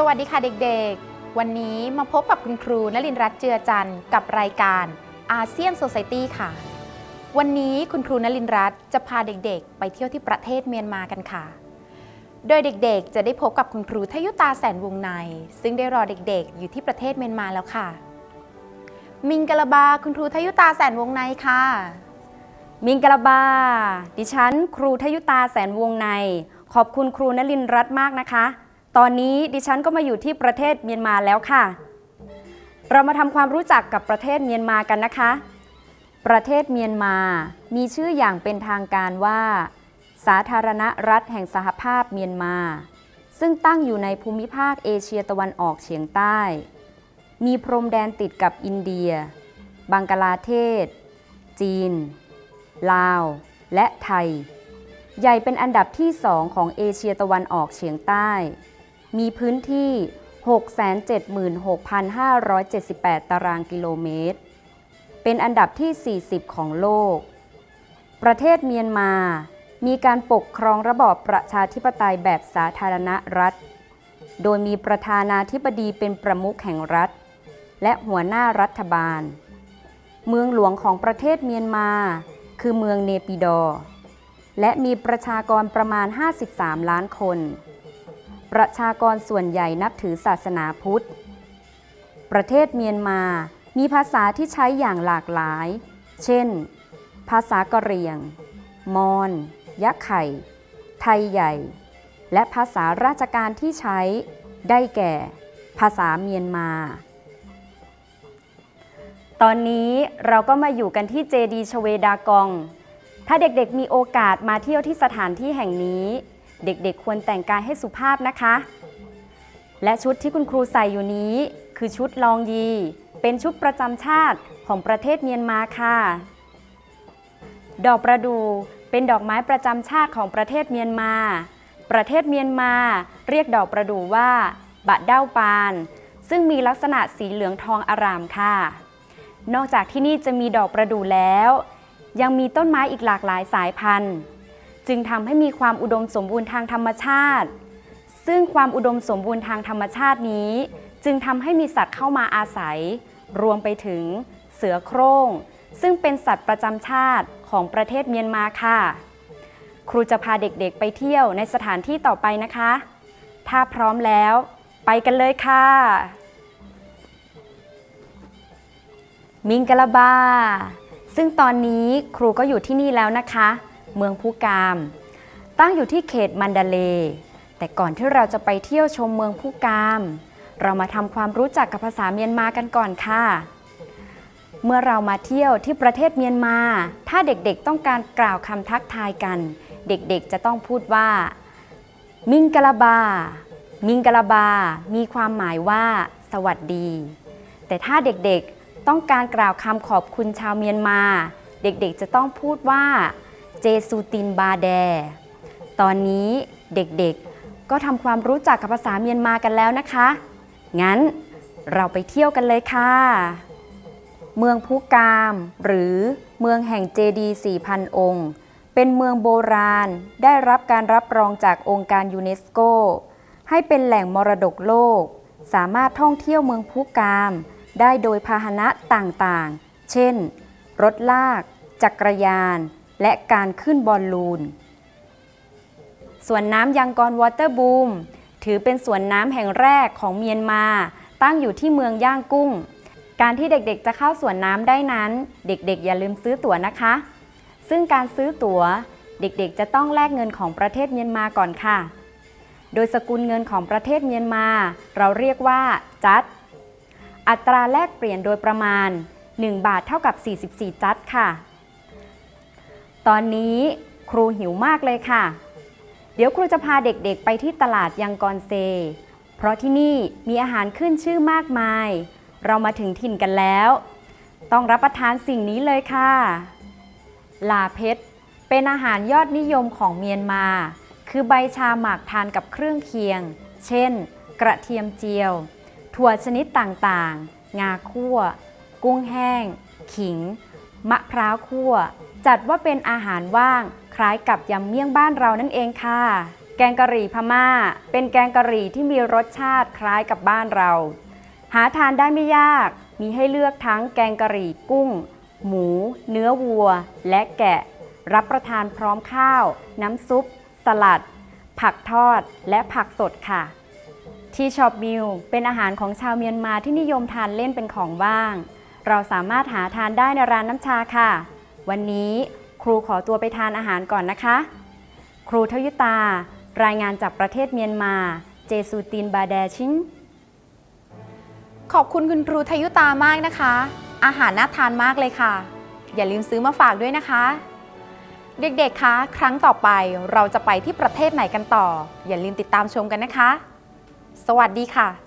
สวัสดีค่ะเด็กๆ วันนี้มาพบกับคุณครูนลินรัตน์เจือจันทร์กับรายการอาเซียนโซไซตี้ค่ะ วันนี้คุณครูนลินรัตน์จะพาเด็กๆ ไปเที่ยวที่ประเทศเมียนมากันค่ะ โดยเด็กๆ จะได้พบกับคุณครูทยุตาแสนวงใน ซึ่งได้รอเด็กๆ อยู่ที่ประเทศเมียนมาแล้วค่ะ มิงกะลาบาคุณครูทยุตาแสนวงในค่ะ มิงกะลาบา ดิฉัน ครูทยุตาแสนวงใน ขอบคุณครูนลินร์รัตน์มากนะคะ ตอนนี้ดิฉันก็มาอยู่ที่ประเทศเมียนมาแล้วค่ะ เรามาทำความรู้จักกับประเทศเมียนมากันนะคะ ประเทศเมียนมามีชื่ออย่างเป็นทางการว่า สาธารณรัฐแห่งสหภาพเมียนมา ซึ่งตั้งอยู่ในภูมิภาคเอเชียตะวันออกเฉียงใต้ มีพรมแดนติดกับอินเดีย บังกลาเทศ จีน ลาว และไทย ใหญ่เป็นอันดับที่สองของเอเชียตะวันออกเฉียงใต้ มีพื้นที่ 676,578 ตารางกิโลเมตร เป็นอันดับที่ 40 ของโลก ประเทศเมียนมา มีการปกครองระบอบประชาธิปไตยแบบสาธารณรัฐ โดยมีประธานาธิบดีเป็นประมุขแห่งรัฐ และหัวหน้ารัฐบาล เมืองหลวงของประเทศเมียนมา คือเมืองเนปิดอ และมีประชากรประมาณ 53 ล้านคน ประชากรส่วนใหญ่นับถือศาสนาพุทธ ประเทศเมียนมามีภาษาที่ใช้อย่างหลากหลาย เช่น ภาษากะเหรี่ยง มอญ ยะไข่ ไทยใหญ่ และภาษาราชการที่ใช้ ได้แก่ ภาษาเมียนมา ตอนนี้เราก็มาอยู่กันที่เจดีชเวดากอง ถ้าเด็กๆมีโอกาสมาเที่ยวที่สถานที่แห่งนี้ เด็กๆ ควรแต่งกายให้สุภาพนะคะ และชุดที่คุณครูใส่อยู่นี้ คือชุดลองยี เป็นชุดประจำชาติของประเทศเมียนมาค่ะ ดอกประดู่เป็นดอกไม้ประจำชาติของประเทศเมียนมา ประเทศเมียนมาเรียกดอกประดู่ว่า บะเด้าปาน ซึ่งมีลักษณะสีเหลืองทองอารามค่ะ นอกจากที่นี่จะมีดอกประดู่แล้ว ยังมีต้นไม้อีกหลากหลายสายพันธุ์ จึงทำให้มีความอุดมสมบูรณ์ทางธรรมชาติ ซึ่งความอุดมสมบูรณ์ทางธรรมชาตินี้ จึงทำให้มีสัตว์เข้ามาอาศัย รวมไปถึงเสือโคร่ง ซึ่งเป็นสัตว์ประจำชาติของประเทศเมียนมาค่ะ ครูจะพาเด็กๆไปเที่ยวในสถานที่ต่อไปนะคะ ถ้าพร้อมแล้ว ไปกันเลยค่ะ มิงกะลาบาซึ่งตอนนี้ครูก็อยู่ที่นี่แล้วนะคะ เมืองพูกาม ตั้งอยู่ที่เขตมันดาเล แต่ก่อนที่เราจะไปเที่ยวชมเมืองพูกาม เรามาทำความรู้จักกับภาษาเมียนมากันก่อนค่ะ เมื่อเรามาเที่ยวที่ประเทศเมียนมา ถ้าเด็กๆต้องการกล่าวคำทักทายกัน เด็กๆจะต้องพูดว่า มิงกะลาบา มิงกะลาบา มีความหมายว่า สวัสดี แต่ถ้าเด็กๆต้องการกล่าวคำขอบคุณชาวเมียนมา เด็กๆจะต้องพูดว่า เจซูตินบาแด ตอนนี้เด็กๆ ก็ทำความรู้จักกับภาษาเมียนมากันแล้วนะคะ งั้นเราไปเที่ยวกันเลยค่ะ เมืองพุกาม หรือเมืองแห่งเจดีย์4,000องค์ เป็นเมืองโบราณได้รับการรับรองจากองค์การยูเนสโก ให้เป็นแหล่งมรดกโลก สามารถท่องเที่ยวเมืองพุกาม ได้โดยพาหนะต่างๆ เช่น รถลาก จักรยาน และการขึ้นบอลลูน สวนน้ำยังกรวอเตอร์บูม ถือเป็นสวนน้ำแห่งแรกของเมียนมา ตั้งอยู่ที่เมืองย่างกุ้ง การที่เด็กๆจะเข้าสวนน้ำได้นั้น เด็กๆ อย่าลืมซื้อตั๋วนะคะ ซึ่งการซื้อตั๋ว เด็กๆ จะต้องแลกเงินของประเทศเมียนมาก่อนค่ะ โดยสกุลเงินของประเทศเมียนมา เราเรียกว่าจัด อัตราแลกเปลี่ยนโดยประมาณ 1 บาทเท่ากับ 44 จัดค่ะ ตอนนี้ครูหิวมากเลยค่ะ เดี๋ยวครูจะพาเด็กๆไปที่ตลาดยังกอนเซ เพราะที่นี่มีอาหารขึ้นชื่อมากมาย เรามาถึงถิ่นกันแล้ว ต้องรับประทานสิ่งนี้เลยค่ะ ลาเพชรเป็นอาหารยอดนิยมของเมียนมา คือใบชาหมักทานกับเครื่องเคียง เช่น กระเทียมเจียว ถั่วชนิดต่างๆ งาคั่ว กุ้งแห้ง ขิง มะพร้าวคั่ว จัดว่าเป็นอาหารว่าง คล้ายกับยำเมี่ยงบ้านเรานั่นเองค่ะ แกงกะหรี่พม่า เป็นแกงกะหรี่ที่มีรสชาติคล้ายกับบ้านเรา หาทานได้ไม่ยาก มีให้เลือกทั้งแกงกะหรี่กุ้ง หมู เนื้อวัว และแกะ รับประทานพร้อมข้าว น้ำซุป สลัด ผักทอด และผักสดค่ะที่ช็อปมิลเป็นอาหารของชาวเมียนมาที่นิยมทานเล่นเป็นของว่าง เราสามารถหาทานได้ในร้านน้ำชาค่ะ วันนี้ครูขอตัวไปทานอาหารก่อนนะคะ ครูทยุตา รายงานจากประเทศเมียนมา เจสูตินบาแดชิงขอบคุณคุณครูทยุตามากนะคะ อาหารน่าทานมากเลยค่ะ อย่าลืมซื้อมาฝากด้วยนะคะ เด็กๆ คะ ครั้งต่อไปเราจะไปที่ประเทศไหนกันต่อ อย่าลืมติดตามชมกันนะคะ สวัสดีค่ะ